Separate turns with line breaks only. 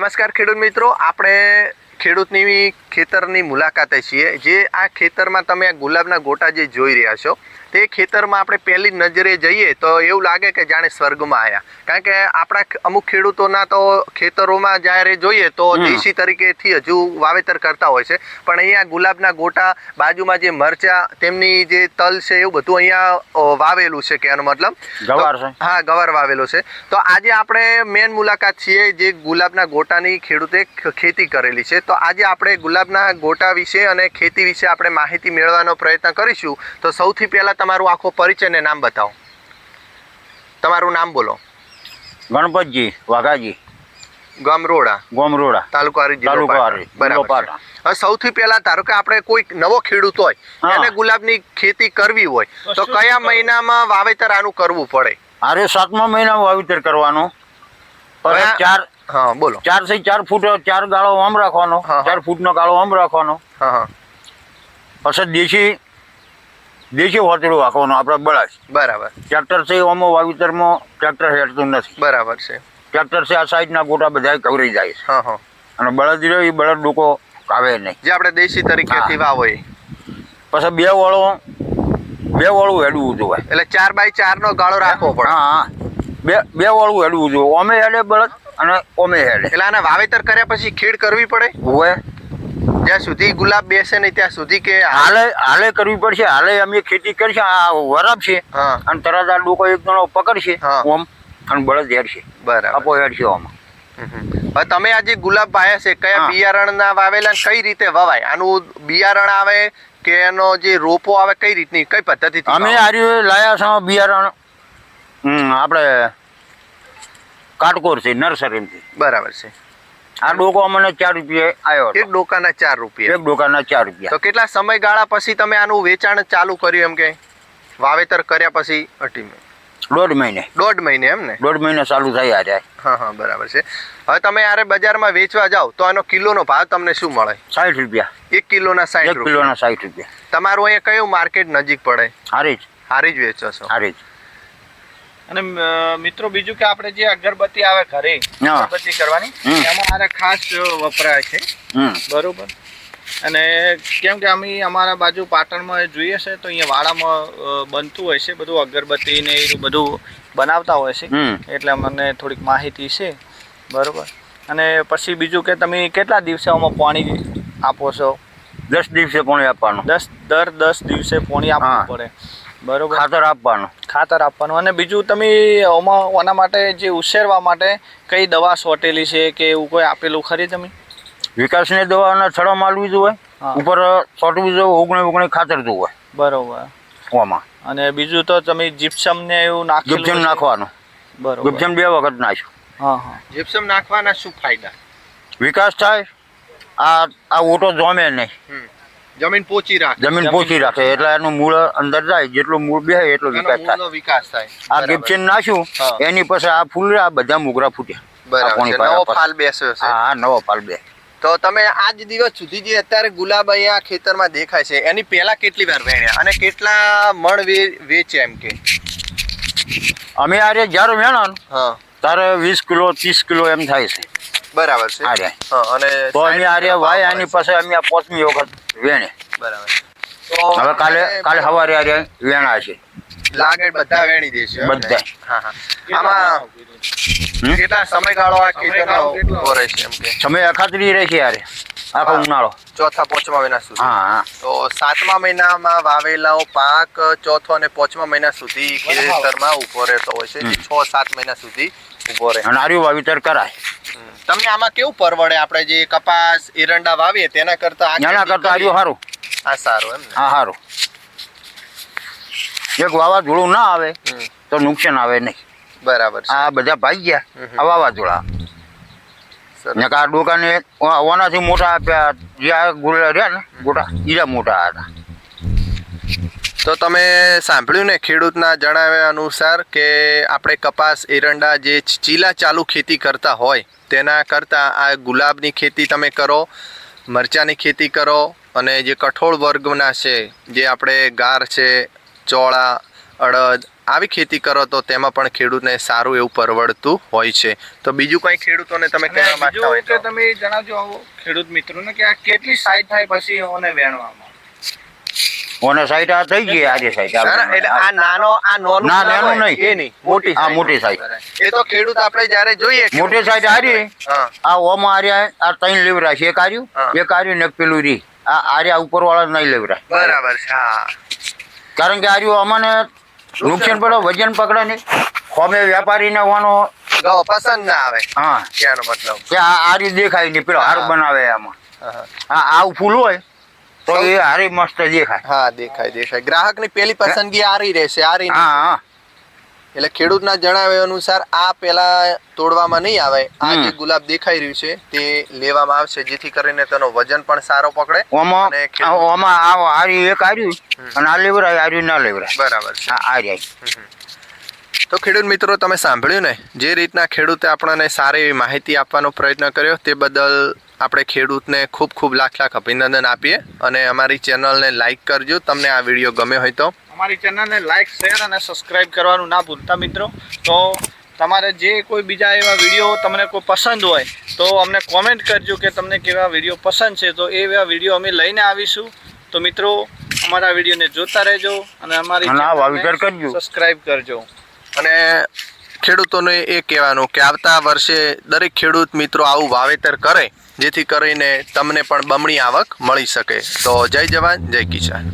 નમસ્કાર ખેડૂત મિત્રો આપણે ખેડૂતની ખેતરની મુલાકાતે છીએ. જે આ ખેતરમાં તમે આ ગુલાબના ગોટા જે જોઈ રહ્યા છો તે ખેતરમાં આપણે પહેલી નજરે જઈએ તો એવું લાગે કે જાણે સ્વર્ગમાં આવ્યા કારણ કે આપણા અમુક ખેડૂતોના તો ખેતરોમાં જ્યારે જોઈએ તો દેશી તરીકેથી હજુ વાવેતર કરતા હોય છે. પણ અહીંયા ગુલાબના ગોટા બાજુમાં જે મરચા તેમની જે તલ છે એવું બધું અહીંયા વાવેલું છે કે એનો મતલબ
ગવાર છે.
હા ગવાર વાવેલો છે. તો આજે આપણે મેન મુલાકાત છીએ જે ગુલાબના ગોટાની ખેડૂતે ખેતી કરેલી છે. તો આજે આપણે ગુલાબના ગોટા વિશે અને ખેતી વિશે આપણે માહિતી મેળવવાનો પ્રયત્ન કરીશું. તો સૌથી પહેલા તમારું આખો પરિચય ને નામ બતાવો. તમારું નામ બોલો.
ગણપતજી વાઘાજી.
ગમરોડા.
ગોમરોડા.
તાલુકો બરાબર સૌથી પહેલા ધારો કે આપણે કોઈ નવો ખેડૂત હોય. એને ગુલાબની ખેતી કરવી હોય
તો
કયા મહિનામાં વાવેતર આનું કરવું પડે?
આરે સાતમા મહિનામાં વાવેતર કરવાનું.
હવે
ચાર
હા બોલો.
ચારથી ચાર ફૂટ ચાર ગાળો આમ રાખવાનો. ચાર ફૂટનો ગાળો આમ રાખવાનો. પછી દેશી દેશી હોતરું રાખવાનું આપણે બળદ
બરાબર.
ટ્રેક્ટર છે આમાં વાવેતરમાં ટ્રેક્ટર હેઠતું નથી.
બરાબર છે.
ટ્રેક્ટર છે આ સાઈડના ગોટા બધા કવરી જાય છે.
હા હા.
અને બળદ રહ્યો એ બળદ ડૂકો કાવે નહીં.
જે આપણે દેશી તરીકેથી. વાવો એ
પછી બે વાળો બે વાળું હેડવું જોવે
એટલે ચાર બાય ચાર નો ગાળો રાખવો પડે.
હા. હા બે બે વાળું હેડવું જોવે અમે હેડે બળદ અને ઓમે હેડે.
એટલે આને વાવેતર કર્યા પછી ખેડ કરવી પડે?
હોય
જ્યાં સુધી ગુલાબ બેસે નહીં ત્યાં સુધી કે
હાલે હાલે કરવી પડશે. હાલે અમે ખેતી કરશે. આ વરબ છે. અને તરત આ લોકો એક જણો પકડશે. ઓમ. અને બળદ હેડશે.
બરાબર.
આપો હેડશે ઓમાં.
હમ હમ. હવે તમે આજે ગુલાબ વાયા છે કયા. બિયારણના વાવેલા કઈ રીતે વવાય? આનું બિયારણ આવે કે એનો જે રોપો આવે કઈ રીતની કઈ પદ્ધતિ
અમે? આર્યું લાયા છો બિયારણ. આપણે કાટકોર છે નર્સરીમાંથી
બરાબર છે.
આ ડોકો અમને ચાર રૂપિયા આવ્યો
એક ડોકાના ચાર રૂપિયા.
એક ડોકાના ચાર રૂપિયા.
તો કેટલા સમયગાળા પછી તમે આનું વેચાણ ચાલુ કર્યું એમ કે? વાવેતર કર્યા પછી અઢી
દોઢ મહિને.
દોઢ મહિને એમ ને?
દોઢ મહિને ચાલુ થઈ આ જાય.
હા હા બરાબર છે. હવે તમે યારે બજારમાં વેચવા જાઓ તો આનો કિલોનો ભાવ તમને શું મળે?
સાઠ રૂપિયા.
એક કિલોના સાઠ
કિલોના સાઠ રૂપિયા.
તમારું અહીંયા કયું માર્કેટ નજીક પડે?
હારી જ
હારી જ વેચો છો.
હારી જ
અને મિત્રો બીજું કે આપણે જે અગરબત્તી આવે ઘરે અગરબત્તી કરવાની એમાં આરે ખાસ વપરાય છે. બરોબર? અને કેમ કે અમે અમારા બાજુ પાટણમાં જોઈએ છે તો અહીંયા વાડામાં બનતું હોય છે બધું અગરબત્તી ને એ બધું બનાવતા હોય છે. એટલે અમને થોડીક માહિતી છે. બરોબર? અને પછી બીજું કે તમે કેટલા દિવસે આમાં પાણી આપો છો?
દસ દિવસે પાણી આપવાનું.
દસ દર દસ દિવસે પાણી આપવું પડે. બરોબર.
ખાતર આપવાનું.
ખાતર આપવાનું. અને બીજું તમે આમાં ઓના માટે જે ઉછેરવા માટે કઈ દવા સોટેલી છે કે એવું કોઈ આપેલું ખરી તમે
વિકાસની દવાના છડો માલવી જોઈએ. ઉપર સોટવી જોઈએ ઓગણે ઓગણે ખાતર જોવે
બરોબર.
ઓમાં.
અને બીજું તો તમે જીપ્સમ ને એવું
નાખ
જીપ્સમ
નાખવાનું.
બરોબર.
જીપ્સમ બે વખત નાખ્યું.
હા હા.
જીપ્સમ નાખવાના શું ફાયદા?
વિકાસ થાય આ આ ઓટો જોમે નહીં.
જમીન પોચી રાખે.
જમીન પોચી રાખે એટલે એનું મૂળ અંદર જાય જેટલું મૂળ બે એટલો વિકાસ થાય.
વિકાસ થાય.
આ
બરાબર. નાશું
એની પછી આ ફૂલ આ બધા મોગરા ફૂટ્યા. આ
બરાબર.
પોણી
છે
પાયા
નવો ફાલ બેસ્યો છે.
હા હા નવો પાલ બે.
તો તમે આજ દિવસ સુધી જે અત્યારે ગુલાબ અહીંયા ખેતરમાં દેખાય છે એની પહેલા કેટલી વાર વેણ્યા? અને કેટલા મણ વેચે એમ કે?
અમે આરે જ્યારે વેણો ને
હા.
ત્યારે વીસ કિલો ત્રીસ કિલો એમ થાય છે.
બરાબર છે.
આર્યા
હા અને
તો અમે
આર્યા
આરે વાય આની પાસે અમે આ પાંચમી વખત વેણે.
બરાબર. તો
હવે કાલે કાલે સવારે આર્યા વેણા છે.
લાગે બધા વેણી દેશે
બધા.
હા હા. આમાં કેટલા સમયગાળો આ ખેતરનો રહે છે એમ કે?
સમય અખાતરી રહે છે યાર. આખો ઉનાળો.
ચોથા પાંચમા મહિના સુધી.
હા હા.
તો સાતમા મહિનામાં વાવેલાઓ પાક ચોથો અને પાંચમા મહિના સુધી ખેતરમાં ઊભો રહેતો હોય છે. છ સાત મહિના સુધી ઊભો રહે.
અને આર્યું વાવેતર કરાય.
તમને આમાં કેવું પરવડે? આપણે જે કપાસ એરંડા વાવીએ તેના કરતા
એના કરતા આર્યું સારું
આ સારું એમ
હા સારું એક વાવાઝોડું ના આવે તો નુકસાન આવે નહીં.
બરાબર
આ બધા ભાઈ ગયા આ વાવાઝોડા. ને આ ડોકાને ઓ- ઓનાથી મોટા આપ્યા, જે આ ગોળા રહ્યા ને, ગોટા, ઈરા મોટા હતા
તો તમે સાંભળ્યું ને ખેડૂતના જણાવ્યા અનુસાર કે આપણે કપાસ, એરંડા જે ચીલા ચાલુ ખેતી કરતા હોય, તેના કરતાં આ ગુલાબની ખેતી તમે કરો, મરચાંની ખેતી કરો અને જે કઠોળ વર્ગના છે, જે આપણે ગાર છે, ચોળા, અડદ આવી ખેતી કરો તો તેમાં પણ ખેડૂતને સારું એવું પરવડતું હોય છે. તો બીજું કંઈ ખેડૂતોને તમે કહેવા માંગતા હોય તો?
તમે જણાવજો ખેડૂત મિત્રોને કે આ કેટલી સાઈડ થાય પછી ઓને વેણવામાં.
ઓને સાઈડ આ થઈ ગઈ આજે સાઈડ
ના, ના, એટલે આ નાનો આ નાનું
ના,
ગુલાબ
નહીં.
એ નહીં મોટી
આ મોટી સાઈડ.
એ તો ખેડૂત આપણે જ્યારે જોઈએ
મોટી સાઈડ હારી આ ઓમાં આર્યા આ ત્રણ લેવરા છે એક આર્યું એક આર્યું ને એક પેલું રી. આ આર્યા ઉપર વાળા નહીં લેવરા.
બરાબર છે હા.
કારણ કે આર્યું અમને નુકસાન પડો વજન પકડે નહીં વેપારી વેપારીને વાનો
પસંદ ના આવે.
હા.
ત્યાંનો મતલબ.
કે આ દેખાય નહીં પેલો હાર બનાવે આમાં.
હા, હા.
આવું ફૂલ હોય તો એ હારી મસ્ત દેખાય.
હા દેખાય દેખાય. ગ્રાહકની પેલી પસંદગી આરી રહેશે આરી
હા હા.
એટલે ખેડૂતના જણાવ્યા અનુસાર આ પેલા તોડવામાં નહીં આવે. આ જે ગુલાબ દેખાઈ રહ્યું છે તે લેવામાં આવશે જેથી કરીને તેનો વજન પણ સારો પકડે
ઓમાં
અને ખેડૂત-
આ- ઓમાં આ હારી એક હાર્યું અને આ લેવરાય હાર્યું ના લેવરાય.
બરાબર છે.
આ
તો ખેડૂત મિત્રો તમે સાંભળ્યું ને જે રીતના ખેડૂતે આપણને સારી એવી માહિતી આપવાનો પ્રયત્ન કર્યો તે બદલ આપણે ખેડૂતને ખૂબ ખૂબ લાખ લાખ અભિનંદન આપીએ. અને અમારી ચેનલને લાઈક કરજો તમને આ વીડિયો ગમ્યો હોય તો.
અમારી ચેનલને લાઇક શેર અને સબસ્ક્રાઇબ કરવાનું ના ભૂલતા મિત્રો. તો તમારે જે કોઈ બીજા એવા વીડિયો તમને કોઈ પસંદ હોય તો અમને કોમેન્ટ કરજો કે તમને કેવા વીડિયો પસંદ છે. તો એવા વીડિયો અમે લઈને આવીશું. તો મિત્રો અમારા વિડીયોને જોતા રહેજો અને અમારી સબસ્ક્રાઈબ
વાવેતર કરજો.
સબસ્ક્રાઇબ કરજો.
અને ખેડૂતોને એ કહેવાનું કે આવતા વર્ષે દરેક ખેડૂત મિત્રો આવું વાવેતર કરે જેથી કરીને તમને પણ બમણી આવક મળી શકે. તો જય જવાન જય કિસાન.